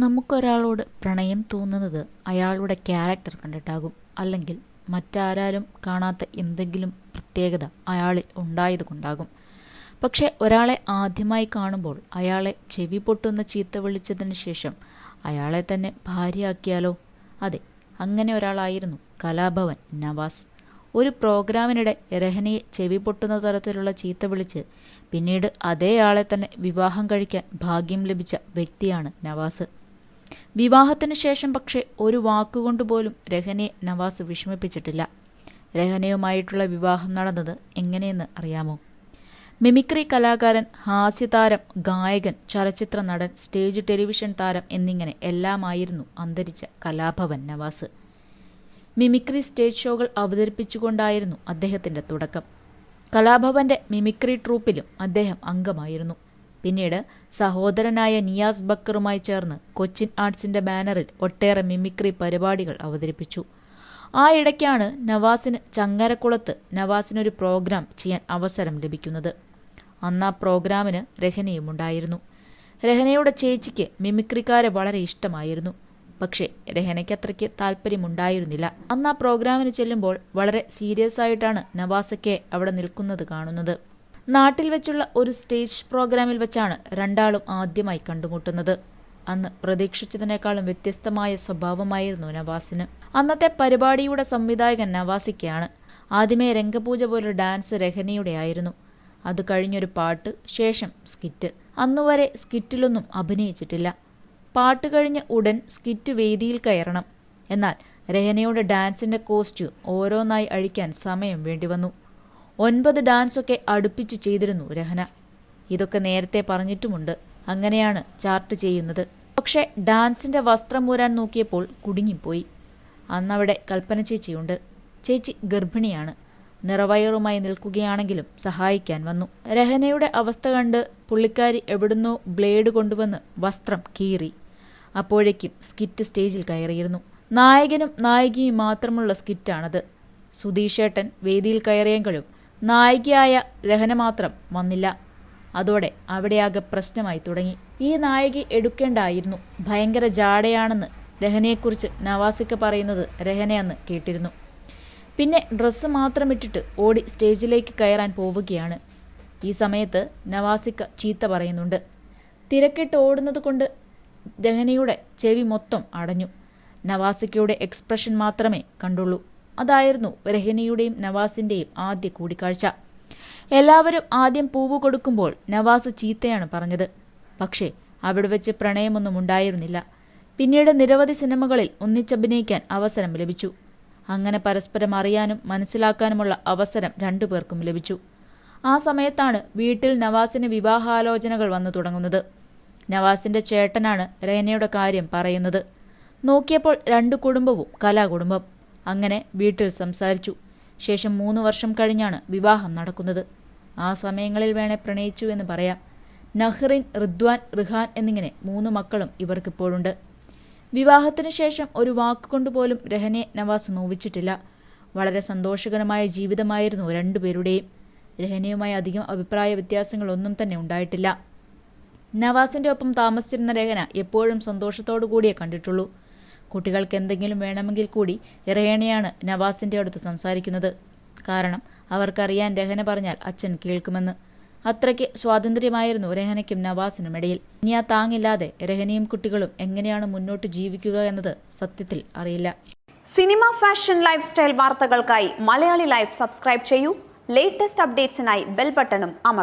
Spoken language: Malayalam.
നമുക്കൊരാളോട് പ്രണയം തോന്നുന്നത് അയാളുടെ ക്യാരക്ടർ കണ്ടിട്ടാകും. അല്ലെങ്കിൽ മറ്റാരാലും കാണാത്ത എന്തെങ്കിലും പ്രത്യേകത അയാളിൽ ഉണ്ടായതുകൊണ്ടാകും പക്ഷെ ഒരാളെ ആദ്യമായി കാണുമ്പോൾ അയാളെ ചെവി പൊട്ടുന്ന ചീത്ത വിളിച്ചതിന് ശേഷം അയാളെ തന്നെ ഭാര്യയാക്കിയാലോ? അതെ അങ്ങനെ ഒരാളായിരുന്നു കലാഭവൻ നവാസ്. ഒരു പ്രോഗ്രാമിനിടെ രഹനയെ ചെവി പൊട്ടുന്ന തരത്തിലുള്ള ചീത്ത വിളിച്ച് പിന്നീട് അതേ ആളെ തന്നെ വിവാഹം കഴിക്കാൻ ഭാഗ്യം ലഭിച്ച വ്യക്തിയാണ് നവാസ്. വിവാഹത്തിനു ശേഷം പക്ഷേ ഒരു വാക്കുകൊണ്ടുപോലും രഹനെ നവാസ് വിഷമിപ്പിച്ചിട്ടില്ല. രഹനയുമായിട്ടുള്ള വിവാഹം നടന്നത് എങ്ങനെയെന്ന് അറിയാമോ? മിമിക്രി കലാകാരൻ ഹാസ്യതാരം ഗായകൻ ചലച്ചിത്ര നടൻ സ്റ്റേജ് ടെലിവിഷൻ താരം എന്നിങ്ങനെ എല്ലാമായിരുന്നു അന്തരിച്ച കലാഭവൻ നവാസ്. മിമിക്രി സ്റ്റേജ് ഷോകൾ അവതരിപ്പിച്ചുകൊണ്ടായിരുന്നു അദ്ദേഹത്തിന്റെ തുടക്കം. കലാഭവന്റെ മിമിക്രി ട്രൂപ്പിലും അദ്ദേഹം അംഗമായിരുന്നു. പിന്നീട് സഹോദരനായ നിയാസ് ബക്കറുമായി ചേർന്ന് കൊച്ചിൻ ആർട്സിന്റെ ബാനറിൽ ഒട്ടേറെ മിമിക്രി പരിപാടികൾ അവതരിപ്പിച്ചു. ആ ഇടയ്ക്കാണ് നവാസിന് ചങ്ങരക്കുളത്ത് നവാസിനൊരു പ്രോഗ്രാം ചെയ്യാൻ അവസരം ലഭിക്കുന്നത്. അന്ന് ആ പ്രോഗ്രാമിന് രഹനയുമുണ്ടായിരുന്നു. രഹനയുടെ ചേച്ചിക്ക് മിമിക്രിക്കാരെ വളരെ ഇഷ്ടമായിരുന്നു. പക്ഷേ രഹനയ്ക്ക് അത്രയ്ക്ക് താല്പര്യമുണ്ടായിരുന്നില്ല അന്ന് ആ പ്രോഗ്രാമിന് ചെല്ലുമ്പോൾ വളരെ സീരിയസ് ആയിട്ടാണ് നവാസക്കെ അവിടെ നിൽക്കുന്നത് കാണുന്നത്. നാട്ടിൽ വെച്ചുള്ള ഒരു സ്റ്റേജ് പ്രോഗ്രാമിൽ വെച്ചാണ് രണ്ടാളും ആദ്യമായി കണ്ടുമുട്ടുന്നത്. അന്ന് പ്രതീക്ഷിച്ചതിനേക്കാളും വ്യത്യസ്തമായ സ്വഭാവമായിരുന്നു നവാസിന്. അന്നത്തെ പരിപാടിയുടെ സംവിധായകൻ നവാസിക്കയാണ് ആദ്യമേ രംഗപൂജ പോലൊരു ഡാൻസ് രഹനയുടെ ആയിരുന്നു. അത് കഴിഞ്ഞൊരു പാട്ട് ശേഷം സ്കിറ്റ്. അന്നുവരെ സ്കിറ്റിലൊന്നും അഭിനയിച്ചിട്ടില്ല. പാട്ട് കഴിഞ്ഞ് ഉടൻ സ്കിറ്റ് വേദിയിൽ കയറണം. എന്നാൽ രഹനയുടെ ഡാൻസിന്റെ കോസ്റ്റ്യൂം ഓരോന്നായി അഴിക്കാൻ സമയം വേണ്ടിവന്നു. ഒൻപത് ഡാൻസൊക്കെ അടുപ്പിച്ച് ചെയ്തിരുന്നു രഹന. ഇതൊക്കെ നേരത്തെ പറഞ്ഞിട്ടുമുണ്ട്. അങ്ങനെയാണ് ചാർട്ട് ചെയ്യുന്നത്. പക്ഷെ ഡാൻസിന്റെ വസ്ത്രം മൂരാൻ നോക്കിയപ്പോൾ കുടുങ്ങിപ്പോയി. അന്നവിടെ കൽപ്പന ചേച്ചിയുണ്ട്. ചേച്ചി ഗർഭിണിയാണ്. നിറവയറുമായി നിൽക്കുകയാണെങ്കിലും സഹായിക്കാൻ വന്നു. രഹനയുടെ അവസ്ഥ കണ്ട് പുള്ളിക്കാരി എവിടുന്നോ ബ്ലേഡ് കൊണ്ടുവന്ന് വസ്ത്രം കീറി. അപ്പോഴേക്കും സ്കിറ്റ് സ്റ്റേജിൽ കയറിയിരുന്നു. നായകനും നായികയും മാത്രമുള്ള സ്കിറ്റാണത്. സുധീഷേട്ടൻ വേദിയിൽ കയറിയെങ്കിലും നായികയായ രഹന മാത്രം വന്നില്ല. അതോടെ അവിടെയാകെ പ്രശ്നമായി തുടങ്ങി. ഈ നായിക എടുക്കേണ്ടായിരുന്നു. ഭയങ്കര ജാടയാണെന്ന് രഹനയെക്കുറിച്ച് നവാസിക്ക പറയുന്നത് രഹനയെന്ന് കേട്ടിരുന്നു. പിന്നെ ഡ്രസ്സ് മാത്രം ഇട്ടിട്ട് ഓടി സ്റ്റേജിലേക്ക് കയറാൻ പോവുകയാണ്. ഈ സമയത്ത് നവാസിക്ക ചീത്ത പറയുന്നുണ്ട്. തിരക്കിട്ട് ഓടുന്നത് കൊണ്ട് രഹനയുടെ ചെവി മൊത്തം അടഞ്ഞു. നവാസിക്കയുടെ എക്സ്പ്രഷൻ മാത്രമേ കണ്ടുള്ളൂ. അതായിരുന്നു രഹനയുടെയും നവാസിന്റെയും ആദ്യ കൂടിക്കാഴ്ച. എല്ലാവരും ആദ്യം പൂവ് കൊടുക്കുമ്പോൾ നവാസ് ചീത്തയാണ് പറഞ്ഞത്. പക്ഷേ അവിടെ വെച്ച് പ്രണയമൊന്നും ഉണ്ടായിരുന്നില്ല. പിന്നീട് നിരവധി സിനിമകളിൽ ഒന്നിച്ചഭിനയിക്കാൻ അവസരം ലഭിച്ചു. അങ്ങനെ പരസ്പരം അറിയാനും മനസ്സിലാക്കാനുമുള്ള അവസരം രണ്ടുപേർക്കും ലഭിച്ചു. ആ സമയത്താണ് വീട്ടിൽ നവാസിന് വിവാഹാലോചനകൾ വന്നു തുടങ്ങുന്നത്. നവാസിന്റെ ചേട്ടനാണ് രേനയുടെ കാര്യം പറയുന്നത്. നോക്കിയപ്പോൾ രണ്ടു കുടുംബവും കലാകുടുംബം. അങ്ങനെ വീട്ടിൽ സംസാരിച്ചു. ശേഷം മൂന്ന് വർഷം കഴിഞ്ഞാണ് വിവാഹം നടക്കുന്നത്. ആ സമയങ്ങളിൽ വേണേ പ്രണയിച്ചു എന്ന് പറയാം. നഹ്റിൻ റിദ്വാൻ റിഹാൻ എന്നിങ്ങനെ മൂന്ന് മക്കളും ഇവർക്കിപ്പോഴുണ്ട്. വിവാഹത്തിനു ശേഷം ഒരു വാക്കുകൊണ്ടുപോലും രഹനെ നവാസ് നോവിച്ചിട്ടില്ല. വളരെ സന്തോഷകരമായ ജീവിതമായിരുന്നു രണ്ടുപേരുടെയും. രഹനയുമായി അധികം അഭിപ്രായ വ്യത്യാസങ്ങളൊന്നും തന്നെ ഉണ്ടായിട്ടില്ല. നവാസിന്റെ ഒപ്പം താമസിച്ചിരുന്ന രഹന എപ്പോഴും സന്തോഷത്തോടു കൂടിയേ കണ്ടിട്ടുള്ളൂ. കുട്ടികൾക്ക് എന്തെങ്കിലും വേണമെങ്കിൽ കൂടി ഇറയണിയാണ് നവാസിന്റെ അടുത്ത് സംസാരിക്കുന്നത്. കാരണം അവർക്കറിയാൻ രഹന പറഞ്ഞാൽ അച്ഛൻ കേൾക്കുമെന്ന്. അത്രയ്ക്ക് സ്വാതന്ത്ര്യമായിരുന്നു രഹനയ്ക്കും നവാസിനും ഇടയിൽ. ഇനി ആ താങ്ങില്ലാതെ രഹനയും കുട്ടികളും എങ്ങനെയാണ് മുന്നോട്ട് ജീവിക്കുക എന്നത് സത്യത്തിൽ അറിയില്ല. സിനിമ ഫാഷൻ ലൈഫ് സ്റ്റൈൽ വാർത്തകൾക്കായി മലയാളി ലൈഫ് സബ്സ്ക്രൈബ് ചെയ്യൂ. ലേറ്റസ്റ്റ് അപ്ഡേറ്റ്സിനായി ബെൽ ബട്ടണും അമർ